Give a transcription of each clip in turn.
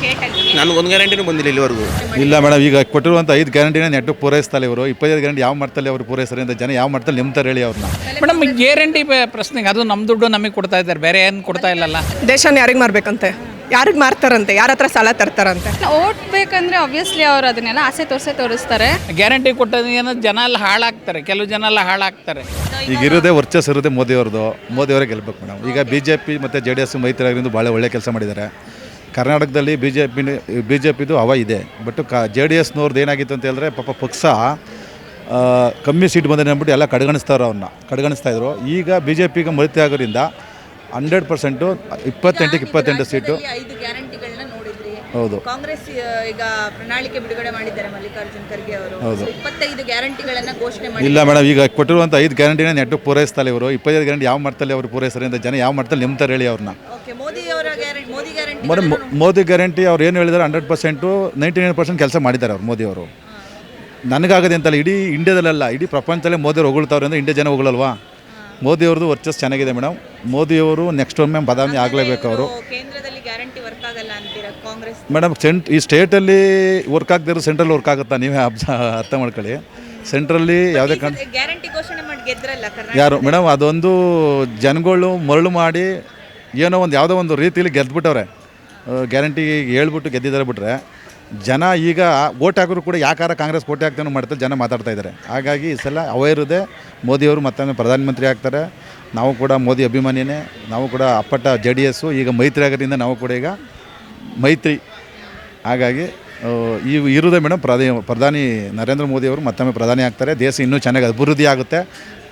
ಸ್ಟೇಟಲ್ಲಿ ನನಗೆ ಒಂದು ಗ್ಯಾರಂಟಿನೂ ಬಂದಿಲ್ಲ ಇಲ್ಲಿವರೆಗೂ. ಇಲ್ಲ ಮೇಡಮ್ ಈಗ ಕೊಟ್ಟಿರುವಂಥ ಐದು ಗ್ಯಾರಂಟಿನ ನೆಟ್ಟು ಪೂರೈಸ್ತಾರೆ ಇವರು. ಇಪ್ಪತ್ತೈದು ಗ್ಯಾರಂಟಿ ಯಾವ ಮಟ್ಟದಲ್ಲಿ ಅವರು ಪೂರೈಸ್ತಾರೆ ಅಂತ ಜನ ಯಾವ ಮಟ್ಟದಲ್ಲಿ ನಿಮ್ತಾರೆ ಹೇಳಿ ಅವ್ರನ್ನ? ಮೇಡಮ್ ಗ್ಯಾರಂಟಿ ಪ್ರಶ್ನೆಗೆ ಅದು ನಮ್ಮ ದುಡ್ಡು ನಮಗೆ ಕೊಡ್ತಾ ಇದ್ದಾರೆ. ಬೇರೆ ಏನು ಕೊಡ್ತಾ ಇಲ್ಲಲ್ಲ. ದೇಶನ ಯಾರಿಗೆ ಮಾರ್ಬೇಕಂತೆ? ಯಾರಿಗೆ ಮಾರ್ತಾರಂತೆ? ಯಾರ ಹತ್ರ ಸಾಲ ತರ್ತಾರಂತೆ? ಓಟ್ ಬೇಕಂದ್ರೆ ಅಬ್ವಿಯಸ್ಲಿ ಅವ್ರು ಅದನ್ನೆಲ್ಲ ಆಸೆ ತೋರಿಸೇ ತೋರಿಸ್ತಾರೆ. ಗ್ಯಾರಂಟಿ ಕೊಟ್ಟದ್ದು ಏನೋ ಜನ ಎಲ್ಲ ಹಾಳಾಗ್ತಾರೆ. ಕೆಲವು ಜನ ಎಲ್ಲ ಹಾಳಾಗ್ತಾರೆ. ಈಗ ಇರೋದೇ ವರ್ಚಸ್ ಇರೋದೇ ಮೋದಿ ಅವ್ರದ್ದು ಮೋದಿ ಅವರೇ ಗೆಲ್ಬೇಕು ಮೇಡಮ್. ಈಗ ಬಿ ಜೆ ಪಿ ಮತ್ತು ಜೆ ಡಿ ಎಸ್ ಮೈತ್ರಿಯಾಗಿಂದು ಭಾಳ ಒಳ್ಳೆ ಕೆಲಸ ಮಾಡಿದ್ದಾರೆ. ಕರ್ನಾಟಕದಲ್ಲಿ B J P B J ಪಿದು ಹವ ಇದೆ. ಬಟ್ ಕ ಜೆ ಡಿ ಎಸ್ನವ್ರದ್ದು ಏನಾಗಿತ್ತು ಅಂತ ಹೇಳಿದ್ರೆ ಪಾಪ ಪಕ್ಷ ಕಮ್ಮಿ ಸೀಟ್ ಬಂದರೆ ಅಂದ್ಬಿಟ್ಟು ಎಲ್ಲ ಕಡೆಗಣಿಸ್ತಾರೆ ಅವ್ರನ್ನ ಕಡೆಗಣಿಸ್ತಾ ಇದ್ರು. ಈಗ ಬಿ ಜೆ ಪಿಗೆ ಮರಿತೆ ಆಗೋದ್ರಿಂದ ಹಂಡ್ರೆಡ್ ಪರ್ಸೆಂಟು ಇಪ್ಪತ್ತೆಂಟಕ್ಕೆ ಇಪ್ಪತ್ತೆಂಟು ಸೀಟು. ಹೌದು. ಕಾಂಗ್ರೆಸ್ ಈಗ ಪ್ರಣಾಳಿಕೆ ಬಿಡುಗಡೆ ಮಾಡಿದ್ದಾರೆ ಮಲ್ಲಿಕಾರ್ಜುನ್ ಖರ್ಗೆ ಅವರು. ಇಪ್ಪತ್ತೈದು ಗ್ಯಾರಂಟಿಗಳನ್ನ ಘೋಷಣೆ ಮಾಡಿ ಇಲ್ಲ ಮೇಡಮ್ ಈಗ ಕೊಟ್ಟಿರುವಂಥ ಐದು ಗ್ಯಾರಂಟಿನ ನೆಟ್ಟು ಪೂರೈಸ್ತಾರೆ ಇವರು. ಇಪ್ಪತ್ತೈದು ಗ್ಯಾರಂಟಿ ಯಾವ ಮಟ್ಟದಲ್ಲಿ ಅವರು ಪೂರೈಸ್ತಾರೆ ಅಂತ ಜನ ಯಾವ ಮಟ್ಟದಲ್ಲಿ ನಿಮ್ತಾರೆ ಹೇಳಿ ಅವ್ರನ್ನ. ಗ್ಯಾರಂಟಿ ಮೋದಿ ಗ್ಯಾರಂಟಿ ಅವ್ರು ಏನು ಹೇಳಿದಾರೆ hundred percent ninety nine percent ಕೆಲಸ ಮಾಡಿದ್ದಾರೆ ಅವ್ರು ಮೋದಿ ಅವರು. ನನಗಾಗದೆ ಅಂತಲ್ಲ ಇಡೀ ಇಂಡಿಯಾದಲ್ಲ ಇಡೀ ಪ್ರಪಂಚದಲ್ಲೇ ಮೋದಿ ಹೊಗಳ್ತಾವ್ರೆ ಅಂದರೆ ಇಂಡಿಯಾ ಜನ ಹೊಗಳಲ್ವಾ? ಮೋದಿ ಅವ್ರದ್ದು ವರ್ಚಸ್ ಚೆನ್ನಾಗಿದೆ ಮೇಡಮ್. ಮೋದಿಯವರು ನೆಕ್ಸ್ಟ್ ಒಮ್ಮೆ ಬದಾಮಿ ಆಗಲೇಬೇಕು ಅವರು. ಮೇಡಮ್ ಸೆಂಟ್ ಈ ಸ್ಟೇಟಲ್ಲಿ ವರ್ಕ್ ಆಗದಿರೋ ಸೆಂಟ್ರಲ್ಲಿ ವರ್ಕ್ ಆಗುತ್ತಾ? ನೀವೇ ಅಬ್ಸ ಅರ್ಥ ಮಾಡ್ಕೊಳ್ಳಿ. ಸೆಂಟ್ರಲ್ಲಿ ಯಾವುದೇ ಕರ್ನಾಟಕ ಯಾರು? ಮೇಡಮ್ ಅದೊಂದು ಜನಗಳು ಮರಳು ಮಾಡಿ ಏನೋ ಒಂದು ಯಾವುದೋ ಒಂದು ರೀತಿಯಲ್ಲಿ ಗೆದ್ದುಬಿಟ್ಟವ್ರೆ ಗ್ಯಾರಂಟಿ ಹೇಳ್ಬಿಟ್ಟು ಗೆದ್ದಿದ್ದಾರೆ ಬಿಟ್ರೆ, ಜನ ಈಗ ಓಟ್ ಹಾಕಿದ್ರು ಕೂಡ ಯಾಕಾರ ಕಾಂಗ್ರೆಸ್ ಓಟ್ ಹಾಕ್ತಾನೋ ಮಾಡ್ತಾರೆ ಜನ ಮಾತಾಡ್ತಾ ಇದ್ದಾರೆ. ಹಾಗಾಗಿ ಈ ಸಲ ಅವೈರದೆ ಮೋದಿಯವರು ಮತ್ತೊಮ್ಮೆ ಪ್ರಧಾನಮಂತ್ರಿ ಆಗ್ತಾರೆ. ನಾವು ಕೂಡ ಮೋದಿ ಅಭಿಮಾನಿನೇ, ನಾವು ಕೂಡ ಅಪ್ಪಟ್ಟ ಜೆ ಡಿ ಎಸ್ಸು ಈಗ ಮೈತ್ರಿ ಆಗೋದ್ರಿಂದ ನಾವು ಕೂಡ ಈಗ ಮೈತ್ರಿ. ಹಾಗಾಗಿ ಈ ಇರುವುದೇ ಮೇಡಮ್ ಪ್ರಧಾನಿ ಪ್ರಧಾನಿ ನರೇಂದ್ರ ಮೋದಿ ಅವರು ಮತ್ತೊಮ್ಮೆ ಪ್ರಧಾನಿ ಆಗ್ತಾರೆ. ದೇಶ ಇನ್ನೂ ಚೆನ್ನಾಗಿ ಅಭಿವೃದ್ಧಿ ಆಗುತ್ತೆ.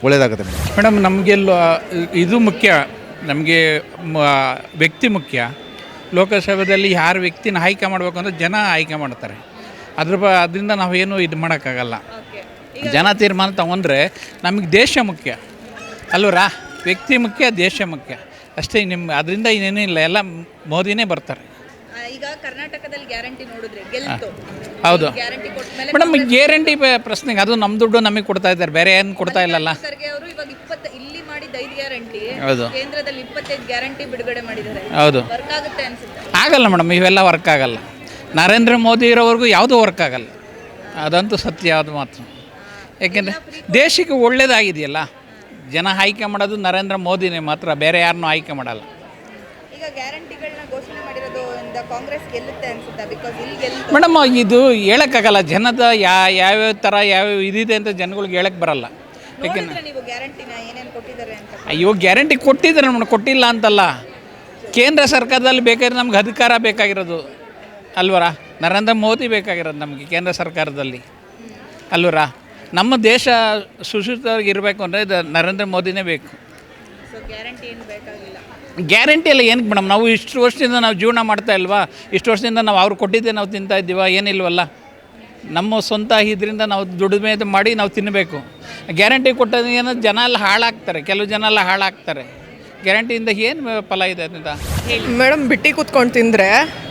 ಒಳ್ಳೆಯದಾಗುತ್ತೆ ಮೇಡಮ್ ಮೇಡಮ್ ನಮಗೆಲ್ಲ ಇದು ಮುಖ್ಯ. ನಮಗೆ ವ್ಯಕ್ತಿ ಮುಖ್ಯ. ಲೋಕಸಭೆಯಲ್ಲಿ ಯಾರು ವ್ಯಕ್ತಿನ ಆಯ್ಕೆ ಮಾಡಬೇಕು ಅಂತ ಜನ ಆಯ್ಕೆ ಮಾಡ್ತಾರೆ. ಅದ್ರ ಬ ಅದರಿಂದ ನಾವೇನು ಇದು ಮಾಡೋಕ್ಕಾಗಲ್ಲ. ಜನ ತೀರ್ಮಾನ ತಗೊಂಡ್ರೆ ನಮಗೆ ದೇಶ ಮುಖ್ಯ. ಅಲ್ವರಾ ವ್ಯಕ್ತಿ ಮುಖ್ಯ ದೇಶ ಮುಖ್ಯ. ಅಷ್ಟೇ ನಿಮ್ಮ ಅದರಿಂದ ಇನ್ನೇನೂ ಇಲ್ಲ. ಎಲ್ಲ ಮೋದಿನೇ ಬರ್ತಾರೆ. ಈಗ ಕರ್ನಾಟಕದಲ್ಲಿ ಗ್ಯಾರಂಟಿ ನೋಡಿದ್ರೆ ಗೆಲ್ತು. ಹೌದು. ಮೇಡಮ್ ಗ್ಯಾರಂಟಿ ಪ್ರಶ್ನೆಗೆ ಅದು ನಮ್ಮ ದುಡ್ಡು ನಮಗೆ ಕೊಡ್ತಾ ಇದ್ದಾರೆ. ಬೇರೆ ಏನು ಕೊಡ್ತಾ ಇಲ್ಲಲ್ಲ ಖರ್ಗೆ ಅವರು ಇವಾಗ ಇಪ್ಪತ್ತ ಇಲ್ಲಿ ಮಾಡಿದ ಐದು ಗ್ಯಾರಂಟಿ ಹೌದು. ಕೇಂದ್ರದಲ್ಲಿ ಇಪ್ಪತ್ತೈದು ಗ್ಯಾರಂಟಿ ಬಿಡುಗಡೆ ಮಾಡಿದ್ದಾರೆ. ಹೌದು. ವರ್ಕ್ ಆಗುತ್ತೆ ಅನ್ಸುತ್ತೆ. ಆಗಲ್ಲ ಮೇಡಮ್ ಇವೆಲ್ಲ ವರ್ಕ್ ಆಗಲ್ಲ. ನರೇಂದ್ರ ಮೋದಿ ಇರೋವರೆಗೂ ಯಾವುದೂ ವರ್ಕ್ ಆಗಲ್ಲ. ಅದಂತೂ ಸತ್ಯ ಅದು ಮಾತ್ರ. ಯಾಕೆಂದರೆ ದೇಶಕ್ಕೆ ಒಳ್ಳೇದಾಗಿದೆಯಲ್ಲ? ಜನ ಆಯ್ಕೆ ಮಾಡೋದು ನರೇಂದ್ರ ಮೋದಿನೇ ಮಾತ್ರ ಬೇರೆ ಯಾರನ್ನೂ ಆಯ್ಕೆ ಮಾಡಲ್ಲ. ಈಗ ಗ್ಯಾರಂಟಿಗಳನ್ನ ಘೋಷಣೆ ಮಾಡಿರೋದು ಕಾಂಗ್ರೆಸ್ ಗೆಲ್ಲುತ್ತೆ ಅನ್ಸುತ್ತೆ? ಬಿಕಾಸ್ ಇಲ್ಲಿ ಮೇಡಮ್ ಇದು ಹೇಳೋಕ್ಕಾಗಲ್ಲ. ಜನದ ಯಾ ಯಾವ್ಯಾವ ಥರ ಯಾವ್ಯಾವ ಇದಿದೆ ಅಂತ ಜನಗಳಿಗೆ ಹೇಳಕ್ಕೆ ಬರಲ್ಲ. ಯಾಕೆಂದ್ರೆ ನೀವು ಗ್ಯಾರಂಟಿನ ಏನೇನು ಕೊಟ್ಟಿದ್ದಾರೆ ಅಂತ ಅಯ್ಯೋ ಗ್ಯಾರಂಟಿ ಕೊಟ್ಟಿದ್ದಾರೆ ಮೇಡಮ್ ಕೊಟ್ಟಿಲ್ಲ ಅಂತಲ್ಲ. ಕೇಂದ್ರ ಸರ್ಕಾರದಲ್ಲಿ ಬೇಕಾದ್ರೆ ನಮ್ಗೆ ಅಧಿಕಾರ ಬೇಕಾಗಿರೋದು. ಅಲ್ವರ? ನರೇಂದ್ರ ಮೋದಿ ಬೇಕಾಗಿರೋದು ನಮಗೆ ಕೇಂದ್ರ ಸರ್ಕಾರದಲ್ಲಿ. ಅಲ್ವರ? ನಮ್ಮ ದೇಶ ಸುಶಿತವಾಗಿರಬೇಕು ಅಂದರೆ ಇದು ನರೇಂದ್ರ ಮೋದಿನೇ ಬೇಕು. ಸೊ ಗ್ಯಾರಂಟಿ ಏನು ಬೇಕಾಗಿಲ್ಲ. ಗ್ಯಾರಂಟಿ ಎಲ್ಲ ಏನಕ್ಕೆ ಮೇಡಮ್? ನಾವು ಇಷ್ಟು ವರ್ಷದಿಂದ ನಾವು ಜೀವನ ಮಾಡ್ತಾ ಇಲ್ವಾ? ಇಷ್ಟು ವರ್ಷದಿಂದ ನಾವು ಅವ್ರು ಕೊಟ್ಟಿದ್ದೆ ನಾವು ತಿಂತಾ ಇದ್ದೀವ? ಏನಿಲ್ವಲ್ಲ? ನಮ್ಮ ಸ್ವಂತ ಇದರಿಂದ ನಾವು ದುಡಿಮೆ ಮಾಡಿ ನಾವು ತಿನ್ನಬೇಕು. ಗ್ಯಾರಂಟಿ ಕೊಟ್ಟದ ಏನೋ ಜನ ಎಲ್ಲ ಹಾಳಾಗ್ತಾರೆ, ಕೆಲವು ಜನ ಎಲ್ಲ ಹಾಳಾಗ್ತಾರೆ. ಗ್ಯಾರಂಟಿಯಿಂದ ಏನು ಫಲ ಇದೆ ಅದರಿಂದ? ಮೇಡಮ್, ಬಿಟ್ಟಿ ಕೂತ್ಕೊಂಡು ತಿಂದರೆ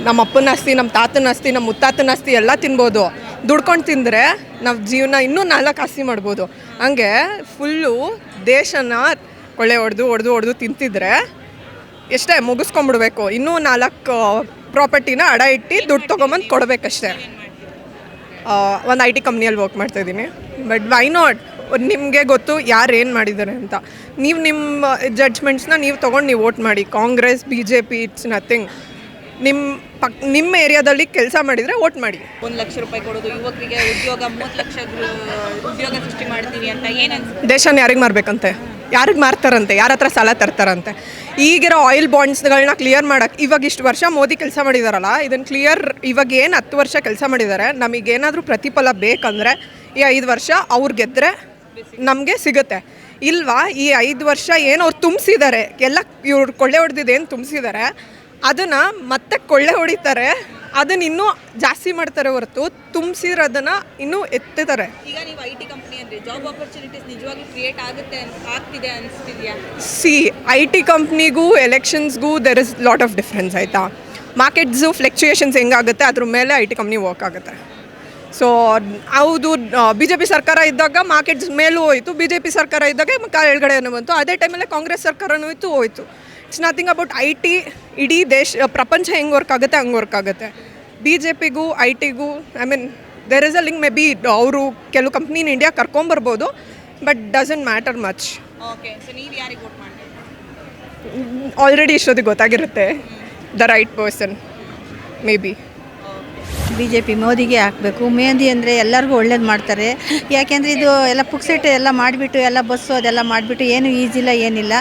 ನಮ್ಮ ಅಪ್ಪನ ಆಸ್ತಿ, ನಮ್ಮ ತಾತನ ಆಸ್ತಿ, ನಮ್ಮ ಮುತ್ತಾತನ ಆಸ್ತಿ ಎಲ್ಲ ತಿನ್ಬೋದು. ದುಡ್ಕೊಂಡು ತಿಂದರೆ ನಾವು ಜೀವನ ಇನ್ನೂ ನಾಲ್ಕು ಆಸ್ತಿ ಮಾಡ್ಬೋದು. ಹಂಗೆ ಫುಲ್ಲು ದೇಶನ ಕೊಳ್ಳೆ ಹೊಡೆದು ಹೊಡೆದು ಹೊಡೆದು ತಿಂತಿದ್ರೆ ಎಷ್ಟೇ ಮುಗಿಸ್ಕೊಂಬಿಡ್ಬೇಕು ಇನ್ನೂ ನಾಲ್ಕು ಪ್ರಾಪರ್ಟಿನ ಅಡ ಇಟ್ಟು ದುಡ್ಡು ತೊಗೊಂಬಂದು ಕೊಡಬೇಕಷ್ಟೇ. ಒಂದು ಐ ಟಿ ಕಂಪ್ನಿಯಲ್ಲಿ ವರ್ಕ್ ಮಾಡ್ತಾಯಿದ್ದೀನಿ ಬಟ್ ವೈ ನಾಟ್ ನಿಮಗೆ ಗೊತ್ತು ಯಾರು ಏನು ಮಾಡಿದ್ದಾರೆ ಅಂತ. ನೀವು ನಿಮ್ಮ ಜಡ್ಜ್ಮೆಂಟ್ಸ್ನ ನೀವು ತೊಗೊಂಡು ನೀವು ವೋಟ್ ಮಾಡಿ. Congress B J P it's nothing ನಿಮ್ಮ ಪಕ್ ನಿಮ್ಮ ಏರಿಯಾದಲ್ಲಿ ಕೆಲಸ ಮಾಡಿದರೆ ವೋಟ್ ಮಾಡಿ. ಒಂದು ಲಕ್ಷ ರೂಪಾಯಿ ಕೊಡೋದು. ಯುವಕರಿಗೆ ಉದ್ಯೋಗ ಮೂವತ್ತು ಲಕ್ಷ ಉದ್ಯೋಗ ಸೃಷ್ಟಿ ಮಾಡ್ತೀವಿ ಅಂತ ಏನು ದೇಶನ ಯಾರಿಗೆ ಮಾರಬೇಕಂತೆ? ಯಾರಿಗೆ ಮಾರ್ತಾರಂತೆ? ಯಾರ ಹತ್ರ ಸಾಲ ತರ್ತಾರಂತೆ? ಈಗಿರೋ ಆಯಿಲ್ ಬಾಂಡ್ಸ್ಗಳನ್ನ ಕ್ಲಿಯರ್ ಮಾಡಕ್ಕೆ ಇವಾಗ ಇಷ್ಟು ವರ್ಷ ಮೋದಿ ಕೆಲಸ ಮಾಡಿದಾರಲ್ಲ ಇದನ್ನು ಕ್ಲಿಯರ್ ಇವಾಗ ಏನು ಹತ್ತು ವರ್ಷ ಕೆಲಸ ಮಾಡಿದ್ದಾರೆ ನಮಗೇನಾದರೂ ಪ್ರತಿಫಲ ಬೇಕಂದರೆ ಈ ಐದು ವರ್ಷ ಅವ್ರು ಗೆದ್ದರೆ ನಮಗೆ ಸಿಗುತ್ತೆ. ಇಲ್ವಾ, ಈ ಐದು ವರ್ಷ ಏನು ಅವ್ರು ತುಂಬಿಸಿದ್ದಾರೆ ಎಲ್ಲ ಇವ್ರು ಕೊಳ್ಳೆ ಹೊಡೆದಿದ್ದೇನು ತುಂಬಿಸಿದ್ದಾರೆ ಅದನ್ನು ಮತ್ತೆ ಕೊಳ್ಳೆ ಹೊಡಿತಾರೆ. ಅದನ್ನ ಇನ್ನೂ ಜಾಸ್ತಿ ಮಾಡ್ತಾರೆ ಹೊರತು ತುಂಬಿಸಿರೋದನ್ನ ಇನ್ನೂ ಎತ್ತಿದ್ದಾರೆ. ಈಗ ನೀವು ಐ ಟಿ ಕಂಪ್ನಿ ಅಂದ್ರೆ ಜಾಬ್ ಆಪರ್ಚುನಿಟೀಸ್ ನಿಜವಾಗಿ ಕ್ರಿಯೇಟ್ ಆಗುತ್ತೆ ಆಗ್ತಿದೆ ಅನಿಸ್ತಿದ್ಯಾ? ಸಿ ಐ ಟಿ ಕಂಪ್ನಿಗೂ ಎಲೆಕ್ಷನ್ಸ್ಗೂ there is lot of difference ಆಯಿತಾ? ಮಾರ್ಕೆಟ್ಸು ಫ್ಲೆಕ್ಚುಯೇಷನ್ಸ್ ಹೆಂಗಾಗುತ್ತೆ ಅದ್ರ ಮೇಲೆ ಐ ಟಿ ಕಂಪ್ನಿ ವರ್ಕ್ ಆಗುತ್ತೆ. ಸೊ ಹೌದು ಬಿ ಜೆ ಪಿ ಸರ್ಕಾರ ಇದ್ದಾಗ ಮಾರ್ಕೆಟ್ಸ್ ಮೇಲೂ ಹೋಯಿತು ಬಿ ಜೆ ಪಿ ಸರ್ಕಾರ ಇದ್ದಾಗ ಕೆಳಗಡೆನೂ ಬಂತು. ಅದೇ ಟೈಮಲ್ಲೇ ಕಾಂಗ್ರೆಸ್ ಸರ್ಕಾರನೂ ಇತ್ತು ಹೋಯಿತು. It's nothing about I T ಇಡೀ ದೇಶ ಪ್ರಪಂಚ ಹೆಂಗೆ ವರ್ಕ್ ಆಗುತ್ತೆ ಹಂಗೆ ವರ್ಕ್ ಆಗುತ್ತೆ. ಬಿ ಜೆ ಪಿಗೂ I ಟಿಗೂ I mean there is a link maybe ಅವರು ಕೆಲವು ಕಂಪ್ನಿನ India ಕರ್ಕೊಂಬರ್ಬೋದು but doesn't matter much already ಇಷ್ಟೊತ್ತಿಗೆ ಗೊತ್ತಾಗಿರುತ್ತೆ. The right person maybe B J P ಮೋದಿಗೆ ಹಾಕಬೇಕು. ಮೆಹಂದಿ ಅಂದರೆ ಎಲ್ಲರಿಗೂ ಒಳ್ಳೇದು ಮಾಡ್ತಾರೆ. ಯಾಕೆಂದರೆ ಇದು ಎಲ್ಲ ಪುಕ್ಸೆಟ್ ಎಲ್ಲ ಮಾಡಿಬಿಟ್ಟು ಎಲ್ಲ ಬಸ್ಸು ಅದೆಲ್ಲ ಮಾಡಿಬಿಟ್ಟು ಏನು ಈಸಿಲ್ಲ ಏನಿಲ್ಲ.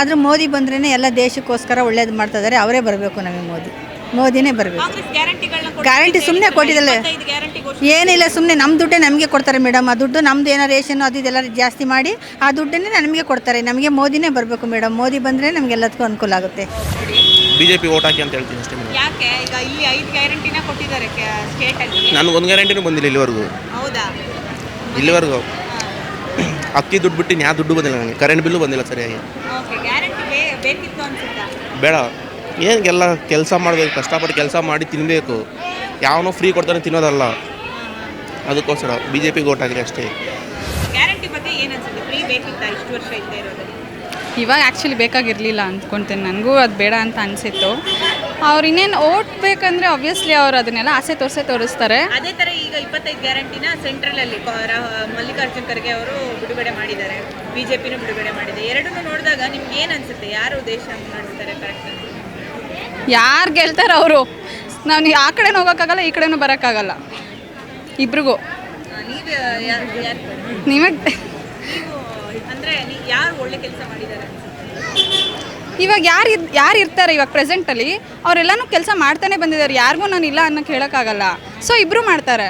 ಆದರೂ ಮೋದಿ ಬಂದ್ರೇ ಎಲ್ಲ ದೇಶಕ್ಕೋಸ್ಕರ ಒಳ್ಳೇದು ಮಾಡ್ತಿದ್ದಾರೆ ಅವರೇ ಬರಬೇಕು ನಮಗೆ ಮೋದಿ. ಮೋದಿನೇ ಬರಬೇಕು. ಗ್ಯಾರಂಟಿ ಸುಮ್ಮನೆ ಕೊಟ್ಟಿದ್ದಲ್ಲ. ಗ್ಯಾರಂಟಿ ಏನಿಲ್ಲ ಸುಮ್ಮನೆ ನಮ್ಮ ದುಡ್ಡೇ ನಮಗೆ ಕೊಡ್ತಾರೆ ಮೇಡಮ್. ಆ ದುಡ್ಡು ನಮ್ಮದು ಏನೋ ರೇಷನ್ ಅದು ಇದೆಲ್ಲ ಜಾಸ್ತಿ ಮಾಡಿ ಆ ದುಡ್ಡನ್ನೇ ನಮಗೆ ಕೊಡ್ತಾರೆ. ನಮಗೆ ಮೋದಿನೇ ಬರಬೇಕು ಮೇಡಮ್. ಮೋದಿ ಬಂದರೆ ನಮಗೆಲ್ಲದಕ್ಕೂ ಅನುಕೂಲ ಆಗುತ್ತೆ. ಬಿ ಜೆ ಪಿ ಓಟ್ ಹಾಕಿ ಅಂತ ಹೇಳ್ತೀನಿ ಅಷ್ಟೇ ಮೇಡಮ್. ಯಾಕೆ? ಈಗ ಇಲ್ಲಿ ಐದು ಗ್ಯಾರಂಟಿನ ಕೊಟ್ಟಿದ್ದಾರೆ ಸ್ಟೇಟ್ ಅಲ್ಲಿ ನನಗೆ ಒಂದು ಗ್ಯಾರಂಟಿನೂ ಬಂದಿಲ್ಲ ಇಲ್ಲಿವರೆಗೂ. ಹೌದಾ? ಇಲ್ಲಿವರೆಗೂ. ಅಕ್ಕಿ ದುಡ್ಡು ಬಿಟ್ಟು ಯಾವ ದುಡ್ಡು ಬಂದಿಲ್ಲ ನನಗೆ. ಕರೆಂಟ್ ಬಿಲ್ಲು ಬಂದಿಲ್ಲ ಸರಿಯಾಗಿ. ಓಕೆ ಗ್ಯಾರಂಟಿ ಬೇಕಿತ್ತು ಅನ್ಸುತ್ತಾ? ಬೇಡ. ಏನಿಗೆಲ್ಲ ಕೆಲಸ ಮಾಡಬೇಕು ಕಷ್ಟಪಟ್ಟು ಕೆಲಸ ಮಾಡಿ ತಿನ್ನಬೇಕು ಯಾವನೋ ಫ್ರೀ ಕೊಡ್ತಾನೆ ತಿನ್ನೋದಲ್ಲ. ಅದಕ್ಕೋಸ್ಕರ ಬಿ ಜೆ ಪಿಗೆ ಓಟ್ ಆಗಿದೆ ಅಷ್ಟೇ. ಗ್ಯಾರಂಟಿ ಬಗ್ಗೆ ಏನು ಅನ್ಸುತ್ತೆ? ಫ್ರೀ ಬೇಕಿತ್ತಾ? ಇಷ್ಟು ವರ್ಷ ಇದ್ದೇ ಇರೋದು ಇವಾಗ ಆ್ಯಕ್ಚುಲಿ ಬೇಕಾಗಿರಲಿಲ್ಲ ಅಂದ್ಕೊಳ್ತೀನಿ ನನಗೂ ಅದು ಬೇಡ ಅಂತ ಅನಿಸಿತ್ತು. ಅವ್ರು ಇನ್ನೇನು ಓಟ್ ಬೇಕಂದ್ರೆ ಆಬ್ವಿಯಸ್ಲಿ ಅವ್ರು ಅದನ್ನೆಲ್ಲ ಆಸೆ ತೋರಿಸೇ ತೋರಿಸ್ತಾರೆ. ಅದೇ ತರ ಈಗ ಇಪ್ಪತ್ತೈದು ಗ್ಯಾರಂಟಿನ ಸೆಂಟ್ರಲ್ ಅಲ್ಲಿ ಕ- ರಾ- ಮಲ್ಲಿಕಾರ್ಜುನ್ ಖರ್ಗೆ ಅವರು ಬಿಡುಗಡೆ ಮಾಡಿದ್ದಾರೆ. ಬಿಜೆಪಿನೂ ಬಿಡುಗಡೆ ಮಾಡಿದೆ. ಎರಡನ್ನೂ ನೋಡಿದಾಗ ನಿಮ್ಗೆ ಏನು ಅನ್ಸುತ್ತೆ? ಯಾರು ದೇಶ ನಡೆಸ್ತಾರೆ ಕರೆಕ್ಟ್ ಯಾರು ಗೆಲ್ತಾರೆ ಅವರು? ನಾನು ಆ ಕಡೆನೂ ಹೋಗೋಕ್ಕಾಗಲ್ಲ ಈ ಕಡೆನೂ ಬರೋಕ್ಕಾಗಲ್ಲ. ಇಬ್ರಿಗೂ. ನೀವು ಯಾರು ಯಾರು? ನಿಮಗೆ ನೀವು ಯಾರು ಒಳ್ಳೆ ಕೆಲಸ ಮಾಡಿದ್ದಾರೆ? ಇವಾಗ ಯಾರು ಯಾರು ಇರ್ತಾರೆ ಇವಾಗ ಪ್ರೆಸೆಂಟಲ್ಲಿ ಅವರೆಲ್ಲನೂ ಕೆಲಸ ಮಾಡ್ತಾನೆ ಬಂದಿದ್ದಾರೆ. ಯಾರಿಗೂ ನಾನು ಇಲ್ಲ ಅನ್ನೋಕ್ಕೆ ಹೇಳೋಕ್ಕಾಗಲ್ಲ. ಸೊ ಇಬ್ಬರು ಮಾಡ್ತಾರೆ.